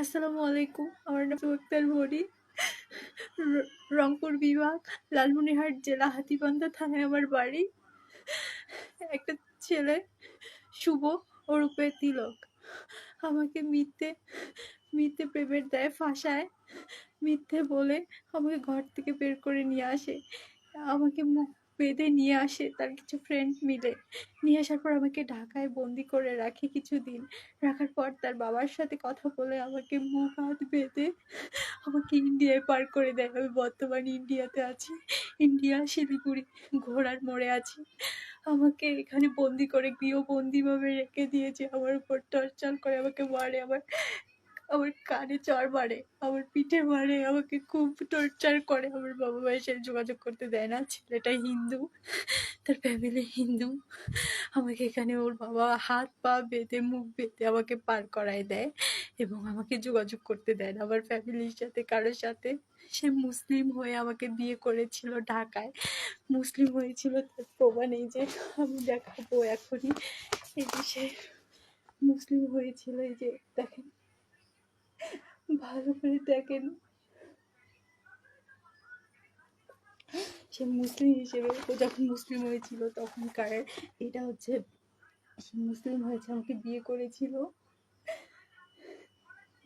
আসসালামু আলাইকুম। আমার নাম সুক্তার ভরি রংপুর বিভাগ, লালমনিরহাট জেলা, হাতিবান্ধা থানায় আমার বাড়ি। একটা ছেলে শুভ ওরূপে তিলক। আমাকে মিথ্যে মিথ্যে প্রেমের দেয় ফাঁসায়, মিথ্যে বলে আমাকে ঘর থেকে বের করে নিয়ে আসে। আমাকে মুখ বেঁধে নিয়ে আসে তার কিছু ফ্রেন্ড মিলে। নিয়ে আসার পর আমাকে ঢাকায় বন্দি করে রাখে কিছুদিন। রাখার পর তার বাবার সাথে কথা বলে আমাকে মুখ, হাত বেঁধে আমাকে ইন্ডিয়ায় পার করে দেয়। আমি বর্তমানে ইন্ডিয়াতে আছি। ইন্ডিয়া, শিলিগুড়ি, ঘোড়ার মোড়ে আছি। আমাকে এখানে বন্দি করে গৃহবন্দিভাবে রেখে দিয়েছে। আমার উপর টর্চার করে আমাকে মারে। আমার আমার কানে চড় মারে, আমার পিঠে মারে, আমাকে খুব টর্চার করে। আমার বাবা মায়ের সাথে যোগাযোগ করতে দেয় না, ছেলেটা হিন্দু, তার ফ্যামিলি হিন্দু। আমাকে এখানে ওর বাবা হাত পা বেঁধে, মুখ বেঁধে আমাকে পার করায় দেয় এবং আমাকে যোগাযোগ করতে দেয় না। আমার ফ্যামিলির সাথে, কারোর সাথে। সে মুসলিম হয়ে আমাকে বিয়ে করেছিল ঢাকায়। মুসলিম হয়েছিল তার প্রমাণ এই যে, আমি দেখাবো এখনই। এই যে সে মুসলিম হয়েছিল, এই যে দেখেন। ভালো করে দেখেন। সে মুসলিম হিসেবে, ও যখন মুসলিম হয়েছিল তখনকার এটা হচ্ছে, সে মুসলিম হয়েছে, আমাকে বিয়ে করেছিল।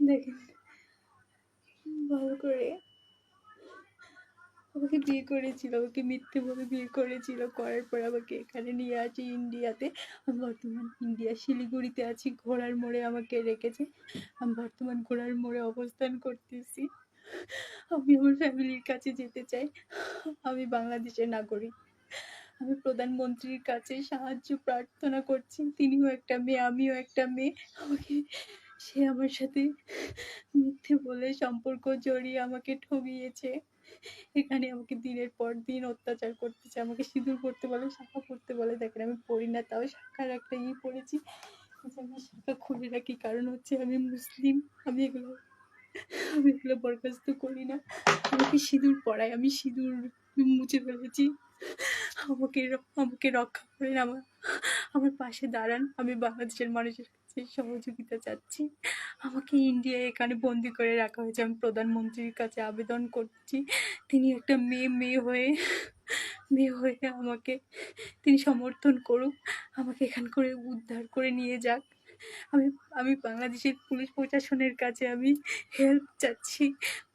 দেখেন, ভালো করে আমাকে বিয়ে করেছিল, আমাকে মিথ্যে বলে বিয়ে করেছিল। করার পর আমাকে এখানে নিয়ে আসি ইন্ডিয়াতে। আমি বর্তমান ইন্ডিয়া, শিলিগুড়িতে আছি, ঘোড়ার মোড়ে আমাকে রেখেছে। আমি বর্তমান ঘোড়ার মোড়ে অবস্থান করতেছি। আমি আমার ফ্যামিলির কাছে যেতে চাই। আমি বাংলাদেশের নাগরিক। আমি প্রধানমন্ত্রীর কাছে সাহায্য প্রার্থনা করছি। তিনিও একটা মেয়ে, আমিও একটা মেয়ে। আমাকে, সে আমার সাথে মিথ্যে বলে সম্পর্ক জড়িয়ে আমাকে ঠগিয়েছে। এখানে আমাকে দিনের পর দিন অত্যাচার করতেছে, আমাকে সিঁদুর পড়তে বলে, শাখা পড়তে বলে। দেখেন, আমি পড়ি না, তাও শাখার একটা ই পড়েছি। যে আমি শাখা খুলে রাখি, কারণ হচ্ছে আমি মুসলিম, আমি এগুলো আমি এগুলো বরখাস্ত করি না। আমাকে সিঁদুর পড়ায়, আমি সিঁদুর মুছে ফেলেছি। আমাকে আমাকে রক্ষা করেন আমার। আমার পাশে দাঁড়ান, আমি বাংলাদেশের মানুষের কাছে সহযোগিতা চাচ্ছি। আমাকে ইন্ডিয়ায় এখানে বন্দি করে রাখা হয়েছে। আমি প্রধানমন্ত্রীর কাছে আবেদন করছি। তিনি একটা মেয়ে মেয়ে হয়ে মেয়ে হয়ে আমাকে, তিনি সমর্থন করুক, আমাকে এখান করে উদ্ধার করে নিয়ে যাক। আমি আমি বাংলাদেশের পুলিশ প্রশাসনের কাছে আমি হেল্প চাচ্ছি।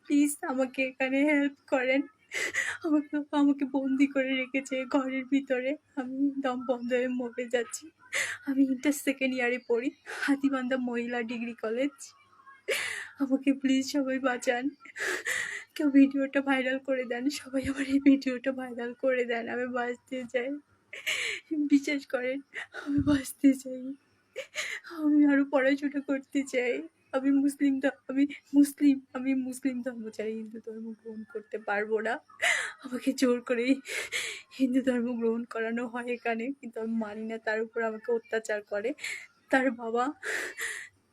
প্লিজ আমাকে এখানে হেল্প করেন। আমাকে আমাকে বন্দি করে রেখেছে ঘরের ভিতরে। আমি দম বন্ধ হয়ে মরে যাচ্ছি। আমি ইন্টার সেকেন্ড ইয়ারে পড়ি, হাতিবান্ধা মহিলা ডিগ্রি কলেজ আমাকে প্লিজ সবাই বাঁচান। কেউ ভিডিওটা ভাইরাল করে দেন, সবাই আমার এই ভিডিওটা ভাইরাল করে দেন। আমি বাঁচতে চাই। বিশ্বাস করেন, আমি বাঁচতে চাই। আমি আরও পড়াশোনা করতে চাই। আমি মুসলিম আমি মুসলিম আমি মুসলিম ধর্ম ছাড়া হিন্দু ধর্ম গ্রহণ করতে পারব না। আমাকে জোর করে হিন্দু ধর্ম গ্রহণ করানো হয় এখানে, কিন্তু আমি মানি না, তার উপর আমাকে অত্যাচার করে। তার বাবা,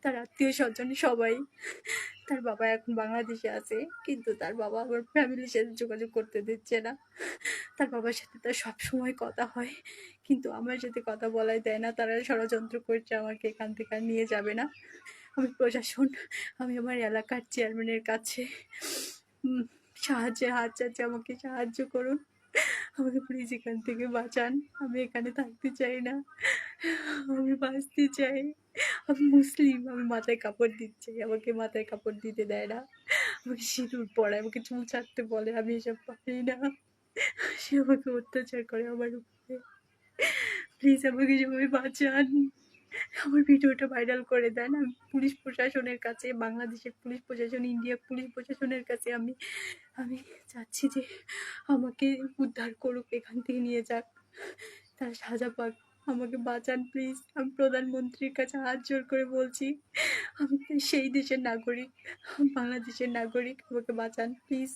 তার আত্মীয় স্বজন সবাই, তার বাবা এখন বাংলাদেশে আছে, কিন্তু তার বাবা আমার ফ্যামিলির সাথে যোগাযোগ করতে দিচ্ছে না। তার বাবার সাথে তার সব সময় কথা হয়, কিন্তু আমার সাথে কথা বলাই দেয় না। তারা ষড়যন্ত্র করছে, আমাকে এখান থেকে নিয়ে যাবে না। আমি প্রশাসন আমি আমার এলাকার চেয়ারম্যানের কাছে উম, সাহায্যের হাত চাচ্ছি আমাকে সাহায্য করুন। আমাকে প্লিজ এখান থেকে বাঁচান। আমি এখানে থাকতে চাই না। আমি বাঁচতে চাই। আমি মুসলিম আমি মাথায় কাপড় দিচ্ছি আমাকে মাথায় কাপড় দিতে দেয় না। আমাকে সিঁদুর পরায় আমাকে চুল ছাড়তে বলে। আমি এসব পারি না। সে আমাকে অত্যাচার করে আমার উপরে। প্লিজ আমাকে সবাই বাঁচান। আমার ভিডিওটা ভাইরাল করে দেন। আমি পুলিশ প্রশাসনের কাছে, বাংলাদেশের পুলিশ প্রশাসন, ইন্ডিয়া পুলিশ প্রশাসনের কাছে আমি আমি চাচ্ছি যে আমাকে উদ্ধার করুক, এখান থেকে নিয়ে যাক। তার সাজা পাক। আমাকে বাঁচান প্লিজ আমি প্রধানমন্ত্রীর কাছে হাত জোর করে বলছি, আমি সেই দেশের নাগরিক, বাংলাদেশের নাগরিক। আমাকে বাঁচান প্লিজ